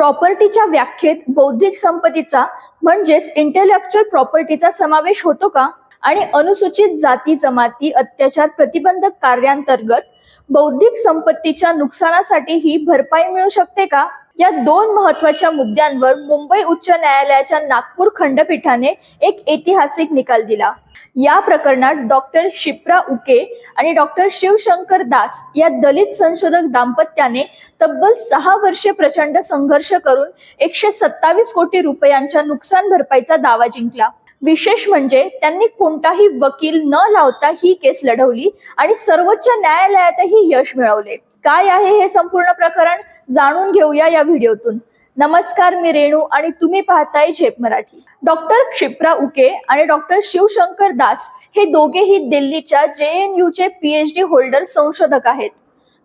प्रॉपर्टीच्या व्याख्येत बौद्धिक संपत्तीचा म्हणजेच इंटेलेक्च्युअल प्रॉपर्टीचा समावेश होतो का? आणि अनुसूचित जाती जमाती अत्याचार प्रतिबंधक कार्यांतर्गत बौद्धिक संपत्तीच्या नुकसानासाठी ही भरपाई मिळू शकते का? या दोन महत्त्वाच्या मुद्द्यांवर मुंबई उच्च न्यायालयाच्या नागपूर खंडपीठाने एक ऐतिहासिक निकाल दिला. या प्रकरणात डॉक्टर शिप्रा उके आणि डॉक्टर शिवशंकर दास या दलित संशोधक दाम्पत्याने तब्बल सहा वर्षे प्रचंड संघर्ष करून एकशे सत्तावीस कोटी रुपयांच्या नुकसान भरपाईचा दावा जिंकला. विशेष म्हणजे त्यांनी कोणताही वकील न लावता ही केस लढवली आणि सर्वोच्च न्यायालयातही यश मिळवले. काय आहे हे संपूर्ण प्रकरण? जाणून घेऊया या व्हिडिओतून. नमस्कार मी रेणू आणि तुम्ही पाहताय झेप मराठी. डॉक्टर क्षिप्रा उके आणि डॉक्टर शिवशंकर दास हे दोघेही दिल्लीच्या जे एन चे पीएचडी होल्डर संशोधक आहेत.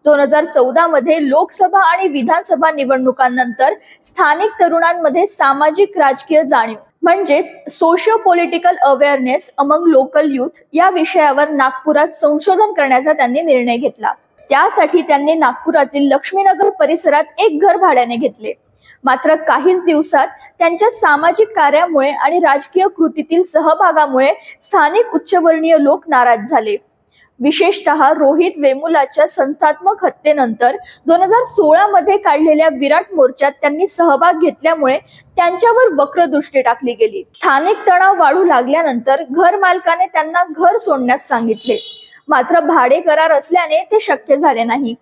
दोन हजार चौदा मध्ये लोकसभा आणि विधानसभा निवडणुकांनंतर स्थानिक तरुणांमध्ये सामाजिक राजकीय जाणीव म्हणजेच socio political awareness among local youth या विषयावर नागपुरात संशोधन करण्याचा त्यांनी निर्णय घेतला. त्यासाठी त्यांनी नागपुरातील लक्ष्मीनगर परिसरात एक घर भाड्याने घेतले. मात्र काहीच दिवसात त्यांच्या सामाजिक कार्यामुळे आणि राजकीय कृतीतील सहभागामुळे स्थानिक उच्चवर्णीय लोक नाराज झाले. विशेषतः रोहित वेमुलाच्या संस्थात्मक हत्येनंतर दोन हजार सोळा मध्ये काढलेल्या विराट मोर्चात त्यांनी सहभाग घेतल्यामुळे त्यांच्यावर वक्रदृष्टी टाकली गेली. स्थानिक तणाव वाढू लागल्यानंतर घर मालकाने त्यांना घर सोडण्यास सांगितले. मात्र भाडे करार असल्याने ते शक्य झाले नाही.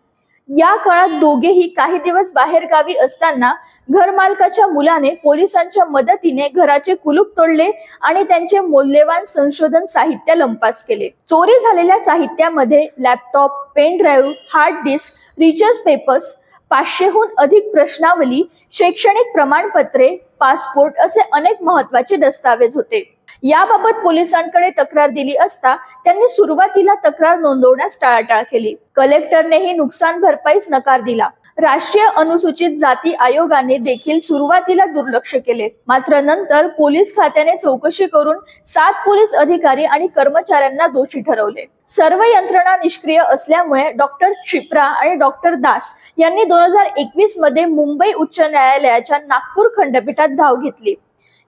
या काळात दोघेही काही दिवस बाहेर गावी असताना घरमालकाच्या मुलाने पोलिसांच्या मदतीने घराचे कुलूप तोडले आणि त्यांचे मौल्यवान संशोधन साहित्य लंपास केले. चोरी झालेल्या साहित्यामध्ये laptop pen drive hard disk recharge papers पाचशेहून अधिक प्रश्नावली शैक्षणिक प्रमाणपत्रे पासपोर्ट असे अनेक महत्त्वाचे दस्तावेज होते. याबाबत पोलिसांकडे तक्रार दिली असता त्यांनी सुरुवातीला तक्रार नोंदवण्यास टाळाटाळ केली. कलेक्टरनेही नुकसान भरपाईस नकार दिला. राष्ट्रीय अनुसूचित जाती आयोगाने देखील सुरुवातीला दुर्लक्ष केले. मात्र नंतर पोलीस खात्याने चौकशी करून सात पोलीस अधिकारी आणि कर्मचाऱ्यांना दोषी ठरवले. सर्व यंत्रणा निष्क्रिय असल्यामुळे डॉक्टर क्षिप्रा आणि डॉक्टर दास यांनी दोन हजार एकवीसमध्ये मुंबई उच्च न्यायालयाच्या नागपूर खंडपीठात धाव घेतली.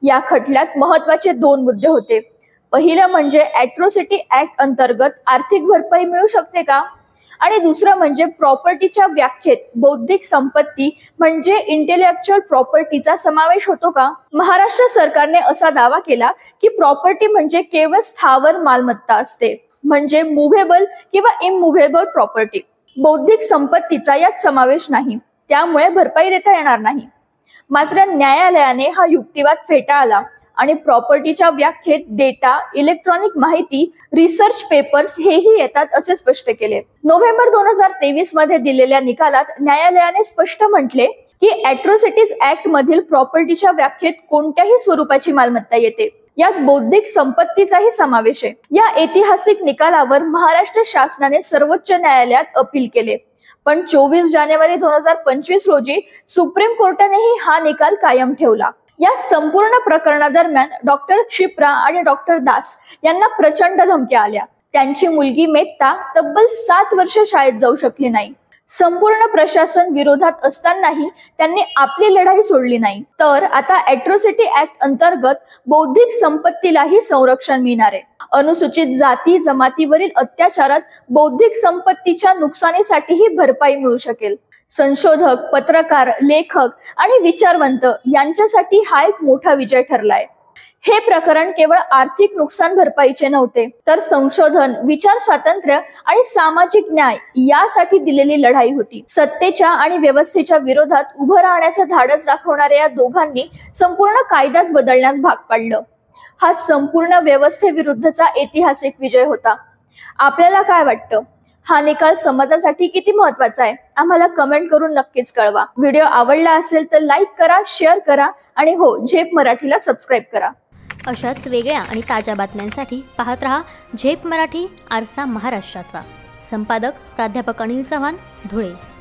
या खटल्यात महत्त्वाचे दोन मुद्दे होते. पहिलं म्हणजे ऍट्रोसिटी ऍक्ट अंतर्गत आर्थिक भरपाई मिळू शकते का? आणि दुसरं म्हणजे प्रॉपर्टीच्या व्याख्येत बौद्धिक संपत्ती म्हणजे इंटेलेक्च्युअल प्रॉपर्टीचा समावेश होतो का? महाराष्ट्र सरकारने असा दावा केला की प्रॉपर्टी म्हणजे केवळ स्थावर मालमत्ता असते. म्हणजे मुव्हेबल किंवा इमुव्हेबल प्रॉपर्टी बौद्धिक संपत्तीचा यात समावेश नाही. त्यामुळे भरपाई देता येणार नाही. मात्र न्यायालयाने हा युक्तिवाद फेटाळला आणि प्रॉपर्टीच्या व्याख्येत डेटा इलेक्ट्रॉनिक माहिती रिसर्च पेपर्स हेही येतात असे स्पष्ट केले. नोव्हेंबर दोन हजार तेवीसमध्ये दिलेल्या निकालात न्यायालयाने स्पष्ट म्हटले की अॅट्रोसिटीज ऍक्ट मधील प्रॉपर्टीच्या व्याख्येत कोणत्याही स्वरूपाची मालमत्ता येते. यात बौद्धिक संपत्तीचाही समावेश आहे. या ऐतिहासिक निकालावर महाराष्ट्र शासनाने सर्वोच्च न्यायालयात अपील केले. पण चोवीस जानेवारी दोन हजार पंचवीस रोजी सुप्रीम कोर्टानेही हा निकाल कायम ठेवला. या संपूर्ण प्रकरणादरम्यान डॉक्टर क्षिप्रा आणि डॉक्टर दास यांना प्रचंड धमक्या आल्या. त्यांची मुलगी मेत्ता तब्बल सात वर्ष शाळेत जाऊ शकली नाही. संपूर्ण प्रशासन विरोधात असतानाही त्यांनी आपली लढाई सोडली नाही. तर आता ऍट्रोसिटी ऍक्ट अंतर्गत बौद्धिक संपत्तीलाही संरक्षण मिळणार आहे. अनुसूचित जाती जमातीवरील अत्याचारात बौद्धिक संपत्तीच्या नुकसानीसाठीही भरपाई मिळू शकेल. संशोधक पत्रकार लेखक आणि विचारवंत यांच्यासाठी हा एक मोठा विजय ठरलाय. हे प्रकरण केवळ आर्थिक नुकसान भरपाईचे नव्हते तर संशोधन विचार स्वातंत्र्य आणि सामाजिक न्याय यासाठी दिलेली लढाई होती. सत्तेच्या आणि व्यवस्थेच्या विरोधात उभं राहण्याचं धाडस दाखवणाऱ्या या दोघांनी संपूर्ण कायदाच बदलण्यास भाग पाडलं. हा संपूर्ण व्यवस्थेविरुद्धचा ऐतिहासिक विजय होता. आपल्याला काय वाटतं? हा निकाल समाजासाठी किती महत्त्वाचा आहे? आम्हाला कमेंट करून नक्कीच कळवा. व्हिडिओ आवडला असेल तर लाईक करा शेअर करा आणि हो झेप मराठीला सबस्क्राईब करा. अशाच वेगळ्या आणि ताज्या बातम्यांसाठी पाहत रहा झेप मराठी आरसा महाराष्ट्राचा. संपादक प्राध्यापक अनिल चव्हाण धुळे.